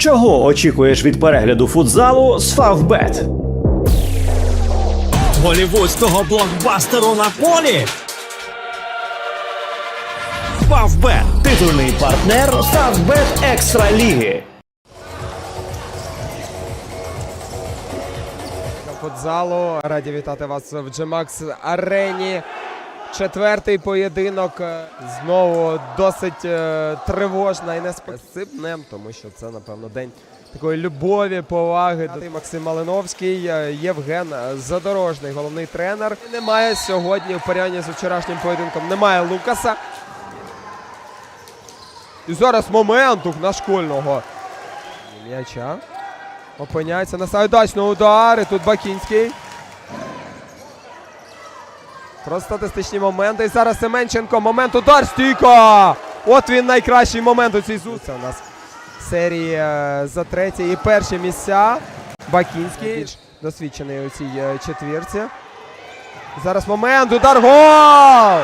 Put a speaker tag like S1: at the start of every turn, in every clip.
S1: Чого очікуєш від перегляду футзалу з Фавбет?
S2: голівудського блокбастеру на полі. Фавбет
S1: Титульний партнер Фавбет Екстра Ліги.
S3: футзалу. Раді вітати вас в Джемакс арені. Четвертий поєдинок е, знову досить е, тривожна і неспосибнем, тому що це, напевно, день такої любові, поваги. Максим Малиновський, е, Євген Задорожний, головний тренер. Немає сьогодні в порівнянні з вчорашнім поєдинком. Немає Лукаса. І зараз момент на школьного. М'яча. Опиняється на сайдачного удар. І тут Бакінський. Про статистичні моменти. І зараз Семенченко. Момент удар. Стійка! От він найкращий момент у цій зустрічі. Це у нас серії е, за третє і перші місця. Бакінський. Більш досвідчений у цій е, четвірці. Зараз момент. Удар. Гол!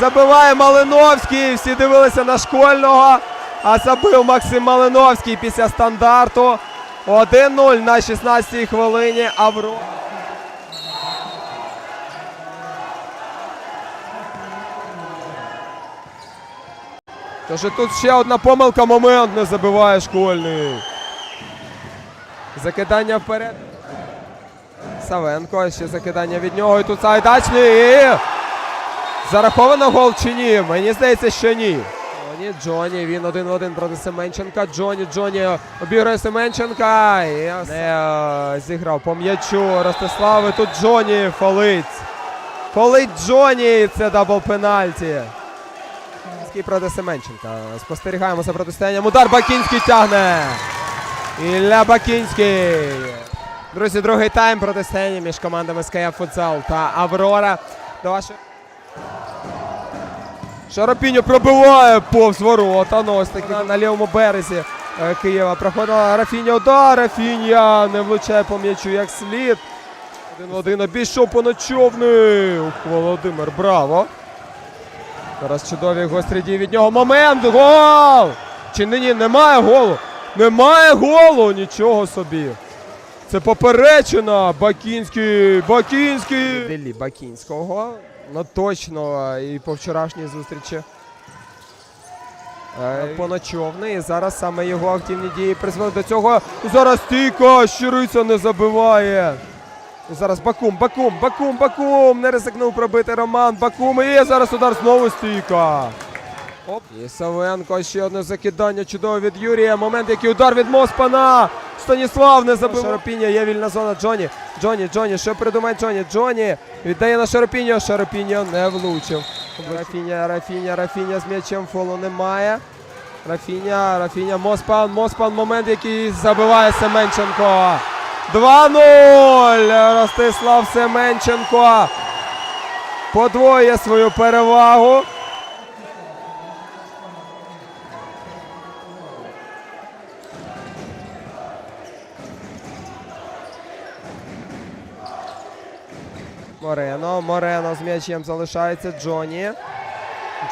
S3: Забиває Малиновський. Всі дивилися на школьного. А забив Максим Малиновський після стандарту. 1-0 на 16-й хвилині. Авро. Тож тут ще одна помилка. Момент не забиває школьний. Закидання вперед. Савенко. Ще закидання від нього. І тут Сайдачний. І... Зараховано гол чи ні? Мені здається, що ні. Джоні, Джоні, він один в один проти Семенченка. Джоні, Джоні обіграє Семенченка. І не е, зіграв по м'ячу Ростислав. І тут Джоні фолить. Фолить Джоні. Це дабл пенальті. Бакінський проти Семенченка. Спостерігаємо за протистоянням. Удар Бакінський тягне. Ілля Бакінський. Друзі, другий тайм протистояння між командами СКФ Футзал та Аврора. До вашої Шарапіньо пробиває повз ворота. Ну, ось на, лівому березі е, Києва проходила Рафіня удар. Рафінія не влучає по м'ячу як слід. Один-один обійшов по ночовний. Ух, Володимир, браво. Зараз чудові гострі дії від нього. Момент! Гол! Чи нині немає голу? Немає голу! Нічого собі. Це поперечина. Бакінський. Бакінський. Делі Бакінського. Ну точно і по вчорашній зустрічі. Е, Поночовний. І зараз саме його активні дії призвели до цього. Зараз стійка. Щириця не забиває. І зараз Бакум, Бакум, Бакум, Бакум. Не ризикнув пробити Роман. Бакум. І зараз удар знову стійка. Оп. І Савенко. Ще одне закидання. Чудове від Юрія. Момент, який удар від Моспана. Станіслав не забив. Шаропіння. Є вільна зона. Джоні. Джоні, Джоні. Що придумає Джоні? Джоні. Віддає на Шаропіньо. Шаропіньо не влучив. Рафіня, Рафіня, Рафіня з м'ячем фолу немає. Рафіня, Рафіня, Моспан, Моспан, момент, який забиває Семенченко. 2-0. Ростислав Семенченко подвоює свою перевагу. Морено, Морено з м'ячем залишається Джоні.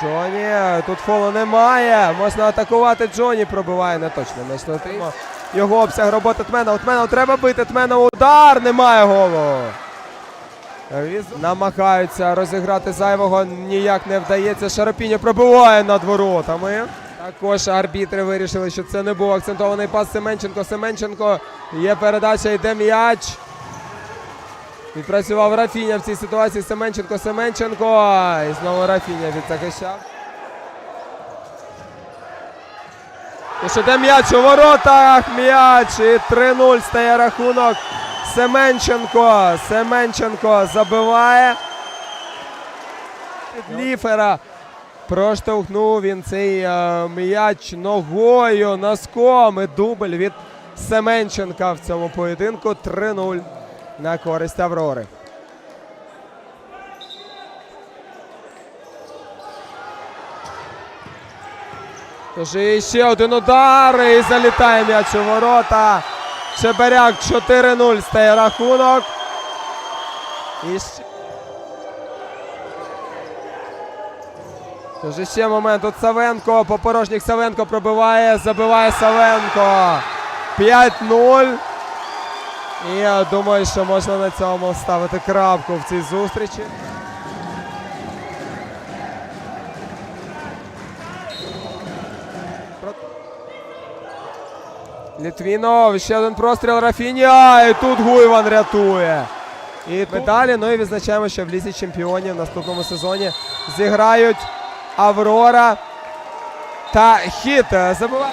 S3: Джоні, тут фолу немає. Можна атакувати. Джоні пробиває не точно. Летить. Його обсяг роботи Тмена. Тмена треба бити. Тмена удар. Немає голу. Намагаються розіграти зайвого. Ніяк не вдається. Шарапіння пробиває над воротами. Також арбітри вирішили, що це не був акцентований пас Семенченко. Семенченко. Є передача, йде м'яч. Відпрацював Рафіня в цій ситуації. Семенченко, Семенченко. І знову Рафіня відзахищав. Де м'яч у воротах. М'яч. І 3-0 стає рахунок. Семенченко. Семенченко забиває. Ліфера. Проштовхнув він цей е, м'яч ногою носком. І дубль від Семенченка в цьому поєдинку. 3-0 на користь Аврори. Тож і ще один удар і залітає м'яч у ворота. Чебаряк 4-0 стає рахунок. І ще... Тож ще момент от Савенко. Попорожніх Савенко пробиває, забиває Савенко. 5-0. І я думаю, що можна на цьому ставити крапку в цій зустрічі. Про- Літвінов, ще один простріл Рафіня, і тут Гуйван рятує. І медалі. ну і відзначаємо, що в лізі чемпіонів в наступному сезоні зіграють Аврора та Хіт. Забуває.